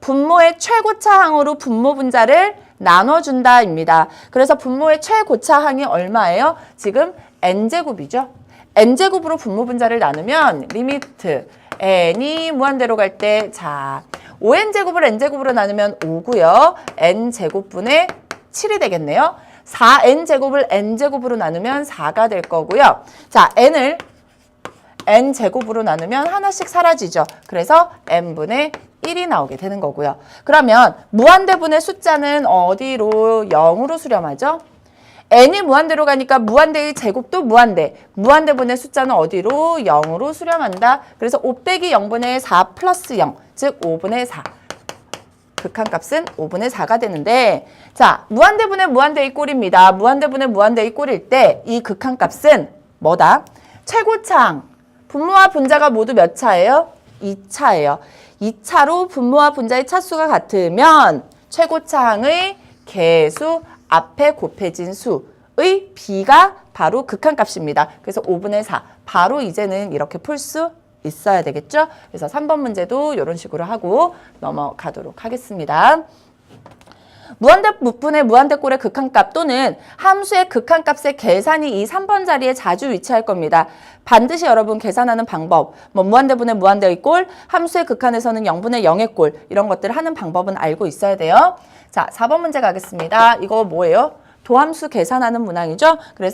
분모의 최고차항으로 분모 분자를 나눠준다입니다. 그래서 분모의 최고차항이 얼마예요? 지금 n제곱이죠. n제곱으로 분모 분자를 나누면 리미트 n이 무한대로 갈 때 자, 5n제곱을 n제곱으로 나누면 5고요. n제곱분의 7이 되겠네요. 4n제곱을 n제곱으로 나누면 4가 될 거고요. 자, n을 n제곱으로 나누면 하나씩 사라지죠. 그래서 n분의 1이 나오게 되는 거고요. 그러면 무한대분의 숫자는 어디로 0으로 수렴하죠? n이 무한대로 가니까 무한대의 제곱도 무한대. 무한대분의 숫자는 어디로? 0으로 수렴한다. 그래서 5 빼기 0분의 4 플러스 0, 즉 5분의 4. 극한값은 5분의 4가 되는데 자 무한대분의 무한대의 꼴입니다. 무한대분의 무한대의 꼴일 때 이 극한값은 뭐다? 최고차항 분모와 분자가 모두 몇 차예요? 2차예요. 2차로 분모와 분자의 차수가 같으면 최고차항의 개수 앞에 곱해진 수의 비가 바로 극한값입니다. 그래서 5분의 4 바로 이제는 이렇게 풀 수 있어야 되겠죠? 그래서 3번 문제도 이런 식으로 하고 넘어가도록 하겠습니다. 무한대 무분의 무한대꼴의 극한값 또는 함수의 극한값의 계산이 이 3번 자리에 자주 위치할 겁니다. 반드시 여러분 계산하는 방법, 뭐 무한대분의 무한대의 꼴, 함수의 극한에서는 0분의 0의 꼴 이런 것들을 하는 방법은 알고 있어야 돼요. 자, 4번 문제 가겠습니다. 이거 뭐예요? 도함수 계산하는 문항이죠. 그래서